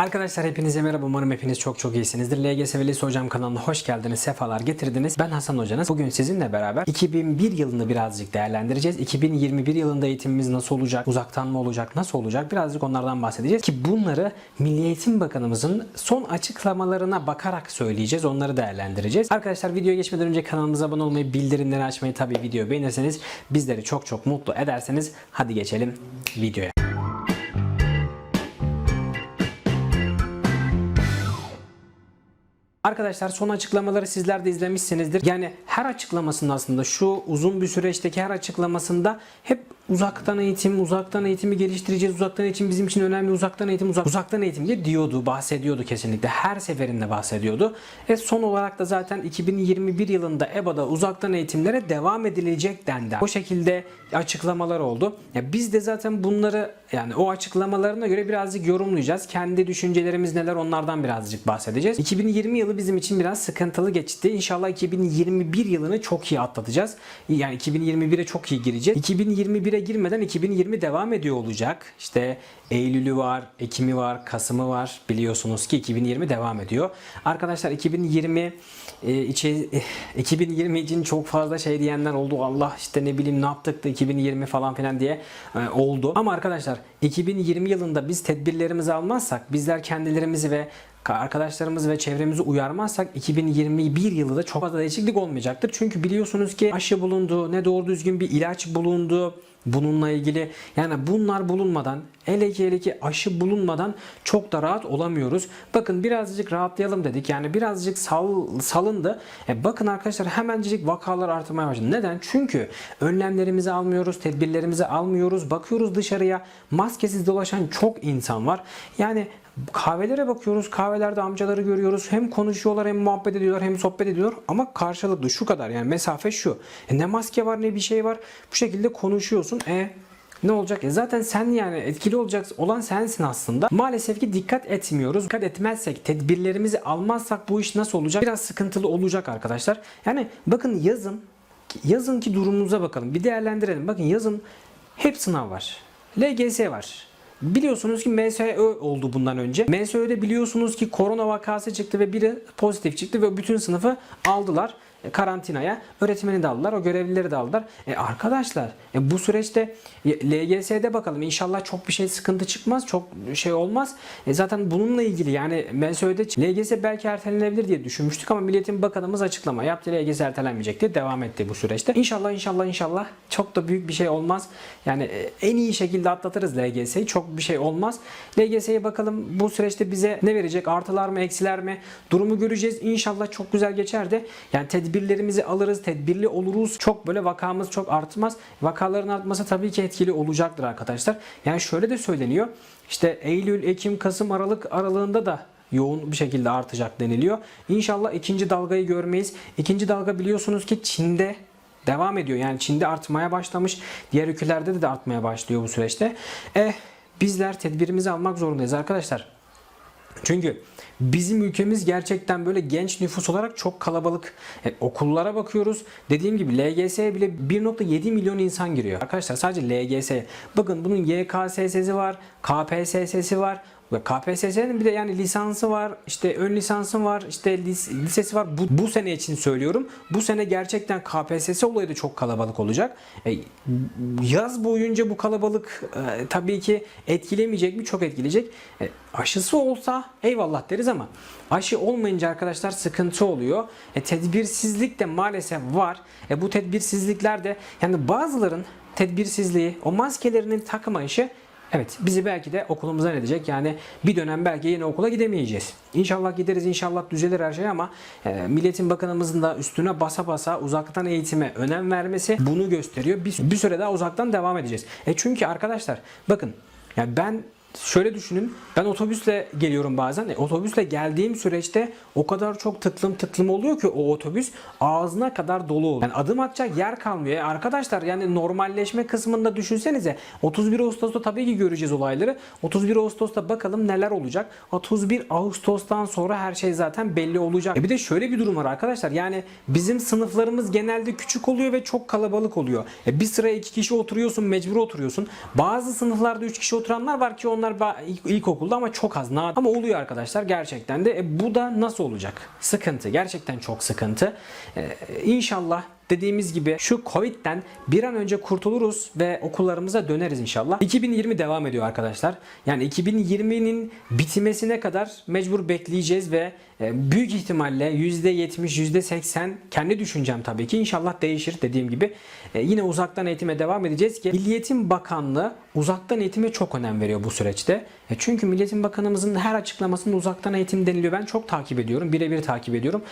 Arkadaşlar hepinize merhaba. Umarım hepiniz çok çok iyisinizdir. LGS ve Lise Hocam kanalına hoş geldiniz. Sefalar getirdiniz. Ben Hasan Hocanız. Bugün sizinle beraber 2001 yılını birazcık değerlendireceğiz. 2021 yılında eğitimimiz nasıl olacak? Uzaktan mı olacak? Nasıl olacak? Birazcık onlardan bahsedeceğiz. Ki bunları Milli Eğitim Bakanımızın son açıklamalarına bakarak söyleyeceğiz. Onları değerlendireceğiz. Arkadaşlar videoya geçmeden önce kanalımıza abone olmayı, bildirimleri açmayı tabii video beğenirseniz bizleri çok çok mutlu ederseniz hadi geçelim videoya. Arkadaşlar son açıklamaları sizler de izlemişsinizdir. Yani her açıklamasında aslında şu uzun bir süreçteki her açıklamasında hep uzaktan eğitim, uzaktan eğitimi geliştireceğiz, uzaktan eğitim bizim için önemli, uzaktan eğitim, uzak, uzaktan eğitim diye diyordu, bahsediyordu kesinlikle. Her seferinde bahsediyordu. Ve son olarak da zaten 2021 yılında EBA'da uzaktan eğitimlere devam edilecek dendi. O şekilde açıklamalar oldu. Ya biz de zaten bunları yani o açıklamalarına göre birazcık yorumlayacağız. Kendi düşüncelerimiz neler onlardan birazcık bahsedeceğiz. 2020 yılı bizim için biraz sıkıntılı geçti. İnşallah 2021 yılını çok iyi atlatacağız. Yani 2021'e çok iyi gireceğiz. 2021'e girmeden 2020 devam ediyor olacak. İşte Eylül'ü var, Ekim'i var, Kasım'ı var. Biliyorsunuz ki 2020 devam ediyor. Arkadaşlar 2020 e, içi, eh, 2020 için çok fazla şey diyenler oldu. Allah işte ne bileyim ne yaptık da 2020 falan filan diye e, oldu. Ama arkadaşlar 2020 yılında biz tedbirlerimizi almazsak, bizler kendilerimizi ve arkadaşlarımız ve çevremizi uyarmazsak 2021 yılı da çok fazla değişiklik olmayacaktır. Çünkü biliyorsunuz ki aşı bulundu, ne doğru düzgün bir ilaç bulundu. Bununla ilgili yani bunlar bulunmadan hele ki hele ki aşı bulunmadan çok da rahat olamıyoruz. Bakın birazcık rahatlayalım dedik. Yani birazcık sal, salındı. E bakın arkadaşlar hemencik vakalar artmaya başladı. Neden? Çünkü önlemlerimizi almıyoruz, tedbirlerimizi almıyoruz. Bakıyoruz dışarıya maskesiz dolaşan çok insan var. Yani kahvelere bakıyoruz. Kahvelerde amcaları görüyoruz. Hem konuşuyorlar hem muhabbet ediyorlar hem sohbet ediyorlar. Ama karşılıklı şu kadar yani mesafe şu. E ne maske var ne bir şey var. Bu şekilde konuşuyorsun. E ne olacak? E zaten sen yani etkili olacak olan sensin aslında. Maalesef ki dikkat etmiyoruz. Dikkat etmezsek, tedbirlerimizi almazsak bu iş nasıl olacak? Biraz sıkıntılı olacak arkadaşlar. Yani bakın yazın yazın ki durumumuza bakalım. Bir değerlendirelim. Bakın yazın hep sınav var. LGS var. Biliyorsunuz ki MSÖ oldu bundan önce. MSÖ'de biliyorsunuz ki korona vakası çıktı ve biri pozitif çıktı ve bütün sınıfı aldılar karantinaya. Öğretmeni de aldılar, o görevlileri de aldılar. E arkadaşlar e bu süreçte LGS'de bakalım inşallah çok bir şey sıkıntı çıkmaz, çok şey olmaz. E zaten bununla ilgili yani MSÖ'de LGS belki ertelenebilir diye düşünmüştük ama Milliyetin Bakanımız açıklama yaptı. LGS ertelenmeyecek diye devam etti bu süreçte. İnşallah inşallah inşallah çok da büyük bir şey olmaz. Yani e, en iyi şekilde atlatırız LGS'yi. Çok bir şey olmaz. LGS'ye bakalım bu süreçte bize ne verecek? Artılar mı, eksiler mi? Durumu göreceğiz. İnşallah çok güzel geçer de. Yani tedbirlerimizi alırız, tedbirli oluruz. Çok böyle vakamız çok artmaz. Vakaların artması tabii ki etkili olacaktır arkadaşlar. Yani şöyle de söyleniyor. İşte Eylül, Ekim, Kasım, Aralık aralığında da yoğun bir şekilde artacak deniliyor. İnşallah ikinci dalgayı görmeyiz. İkinci dalga biliyorsunuz ki Çin'de devam ediyor. Yani Çin'de artmaya başlamış. Diğer ülkelerde de, artmaya başlıyor bu süreçte. Eh bizler tedbirimizi almak zorundayız arkadaşlar. Çünkü bizim ülkemiz gerçekten böyle genç nüfus olarak çok kalabalık. E, okullara bakıyoruz. Dediğim gibi LGS'ye bile 1.7 milyon insan giriyor. Arkadaşlar sadece LGS. Bakın bunun YKSS'si var, KPSS'si var. KPSS'nin bir de yani lisansı var, işte ön lisansı var, işte lis- lisesi var. Bu, bu sene için söylüyorum. Bu sene gerçekten KPSS olayı da çok kalabalık olacak. E, yaz boyunca bu kalabalık e, tabii ki etkilemeyecek mi? Çok etkileyecek. E, aşısı olsa eyvallah deriz ama aşı olmayınca arkadaşlar sıkıntı oluyor. E, tedbirsizlik de maalesef var. E, bu tedbirsizlikler de yani bazıların tedbirsizliği, o maskelerinin takmayışı Evet bizi belki de okulumuzdan edecek. Yani bir dönem belki yine okula gidemeyeceğiz. İnşallah gideriz inşallah düzelir her şey ama e, Milletin Bakanımızın da üstüne basa basa uzaktan eğitime önem vermesi bunu gösteriyor. Bir, bir süre daha uzaktan devam edeceğiz. E çünkü arkadaşlar bakın yani ben Şöyle düşünün. Ben otobüsle geliyorum bazen. E, otobüsle geldiğim süreçte o kadar çok tıklım tıklım oluyor ki o otobüs ağzına kadar dolu oluyor. Yani adım atacak yer kalmıyor. E, arkadaşlar yani normalleşme kısmında düşünsenize. 31 Ağustos'ta tabii ki göreceğiz olayları. 31 Ağustos'ta bakalım neler olacak. 31 Ağustos'tan sonra her şey zaten belli olacak. E, bir de şöyle bir durum var arkadaşlar. Yani bizim sınıflarımız genelde küçük oluyor ve çok kalabalık oluyor. E, bir sıraya iki kişi oturuyorsun, mecbur oturuyorsun. Bazı sınıflarda üç kişi oturanlar var ki onlar onlar ilk- ilkokulda ama çok az. Ama oluyor arkadaşlar gerçekten de. E, bu da nasıl olacak? Sıkıntı. Gerçekten çok sıkıntı. E, inşallah dediğimiz gibi şu Covid'den bir an önce kurtuluruz ve okullarımıza döneriz inşallah. 2020 devam ediyor arkadaşlar. Yani 2020'nin bitimesine kadar mecbur bekleyeceğiz ve e, büyük ihtimalle %70, %80 kendi düşüncem tabii ki inşallah değişir dediğim gibi. E, Yine uzaktan eğitime devam edeceğiz ki Milli Eğitim Bakanlığı uzaktan eğitime çok önem veriyor bu süreçte. E, Çünkü Milli Eğitim Bakanımızın her açıklamasında uzaktan eğitim deniliyor. Ben çok takip ediyorum. Birebir takip ediyorum.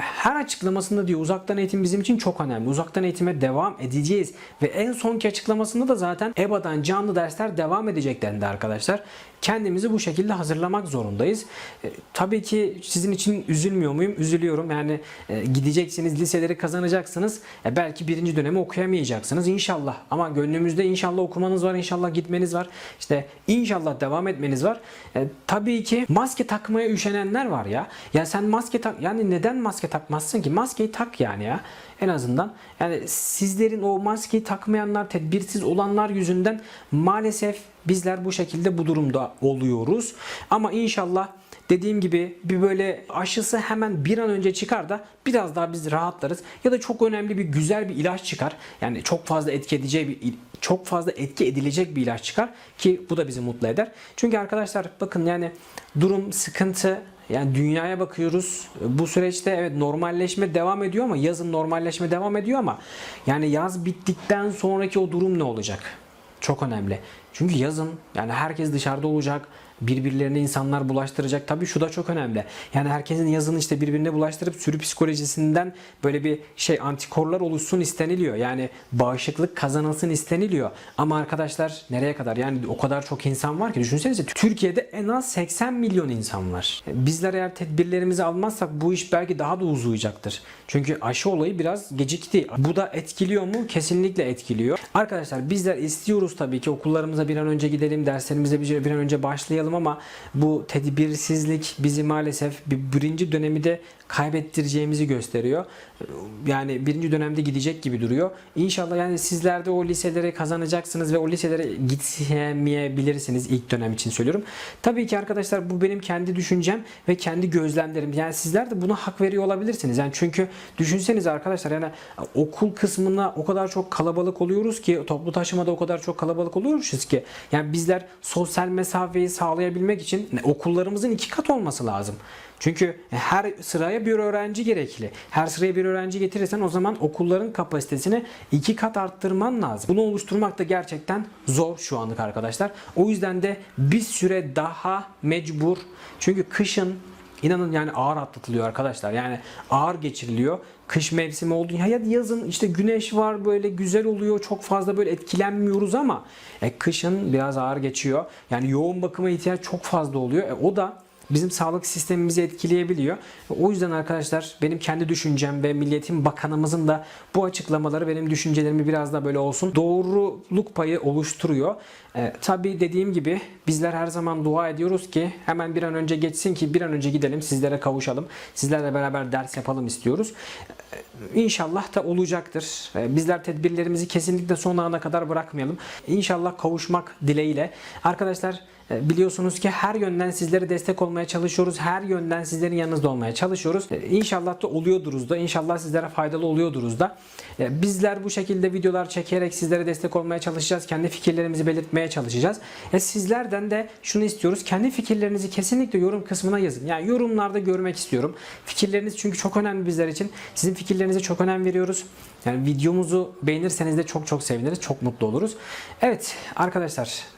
Her açıklamasında diyor uzaktan eğitim bizim için çok önemli. Uzaktan eğitime devam edeceğiz. Ve en sonki açıklamasında da zaten EBA'dan canlı dersler devam edecek dendi arkadaşlar. Kendimizi bu şekilde hazırlamak zorundayız. E, tabii ki sizin için üzülmüyor muyum? Üzülüyorum. Yani e, gideceksiniz, liseleri kazanacaksınız. E, belki birinci dönemi okuyamayacaksınız inşallah. Ama gönlümüzde inşallah okumanız var, inşallah gitmeniz var. İşte inşallah devam etmeniz var. E, tabii ki maske takmaya üşenenler var ya. Ya sen maske tak yani neden maske takmazsın ki? Maskeyi tak yani ya. En azından yani sizlerin o maskeyi takmayanlar, tedbirsiz olanlar yüzünden maalesef bizler bu şekilde bu durumda oluyoruz. Ama inşallah dediğim gibi bir böyle aşısı hemen bir an önce çıkar da biraz daha biz rahatlarız. Ya da çok önemli bir güzel bir ilaç çıkar. Yani çok fazla etki edeceği bir çok fazla etki edilecek bir ilaç çıkar ki bu da bizi mutlu eder. Çünkü arkadaşlar bakın yani durum sıkıntı yani dünyaya bakıyoruz. Bu süreçte evet normalleşme devam ediyor ama yazın normalleşme devam ediyor ama yani yaz bittikten sonraki o durum ne olacak? Çok önemli. Çünkü yazın yani herkes dışarıda olacak. Birbirlerine insanlar bulaştıracak. Tabii şu da çok önemli. Yani herkesin yazın işte birbirine bulaştırıp sürü psikolojisinden böyle bir şey antikorlar oluşsun isteniliyor. Yani bağışıklık kazanılsın isteniliyor. Ama arkadaşlar nereye kadar? Yani o kadar çok insan var ki düşünsenize Türkiye'de en az 80 milyon insan var. Bizler eğer tedbirlerimizi almazsak bu iş belki daha da uzayacaktır. Çünkü aşı olayı biraz gecikti. Bu da etkiliyor mu? Kesinlikle etkiliyor. Arkadaşlar bizler istiyoruz tabii ki okullarımıza bir an önce gidelim, derslerimize bir an önce başlayalım ama bu tedbirsizlik bizi maalesef bir birinci dönemi de kaybettireceğimizi gösteriyor. Yani birinci dönemde gidecek gibi duruyor. İnşallah yani sizler de o liselere kazanacaksınız ve o liselere gitmeyebilirsiniz ilk dönem için söylüyorum. Tabii ki arkadaşlar bu benim kendi düşüncem ve kendi gözlemlerim. Yani sizler de buna hak veriyor olabilirsiniz. Yani çünkü düşünseniz arkadaşlar yani okul kısmına o kadar çok kalabalık oluyoruz ki toplu taşımada o kadar çok kalabalık oluyoruz ki yani bizler sosyal mesafeyi sağlayabilmek için okullarımızın iki kat olması lazım. Çünkü her sıraya bir öğrenci gerekli. Her sıraya bir öğrenci getirirsen o zaman okulların kapasitesini iki kat arttırman lazım. Bunu oluşturmak da gerçekten zor şu anlık arkadaşlar. O yüzden de bir süre daha mecbur. Çünkü kışın inanın yani ağır atlatılıyor arkadaşlar. Yani ağır geçiriliyor. Kış mevsimi oldu. Ya yazın işte güneş var böyle güzel oluyor. Çok fazla böyle etkilenmiyoruz ama e, kışın biraz ağır geçiyor. Yani yoğun bakıma ihtiyaç çok fazla oluyor. E, o da bizim sağlık sistemimizi etkileyebiliyor. O yüzden arkadaşlar benim kendi düşüncem ve Milliyetin Bakanımızın da bu açıklamaları benim düşüncelerimi biraz da böyle olsun doğruluk payı oluşturuyor. Ee, tabii dediğim gibi bizler her zaman dua ediyoruz ki hemen bir an önce geçsin ki bir an önce gidelim sizlere kavuşalım. Sizlerle beraber ders yapalım istiyoruz. Ee, İnşallah da olacaktır. Ee, Bizler tedbirlerimizi kesinlikle son ana kadar bırakmayalım. İnşallah kavuşmak dileğiyle. Arkadaşlar e, Biliyorsunuz ki her yönden sizlere destek olmaya çalışıyoruz. Her yönden sizlerin yanınızda olmaya çalışıyoruz. E, İnşallah da oluyorduruz da. İnşallah sizlere faydalı oluyordur da. E, Bizler bu şekilde videolar çekerek sizlere destek olmaya çalışacağız. Kendi fikirlerimizi belirtmeye çalışacağız. E sizlerden de şunu istiyoruz. Kendi fikirlerinizi kesinlikle yorum kısmına yazın. Yani yorumlarda görmek istiyorum. Fikirleriniz çünkü çok önemli bizler için. Sizin fikirlerinize çok önem veriyoruz. Yani videomuzu beğenirseniz de çok çok seviniriz. Çok mutlu oluruz. Evet arkadaşlar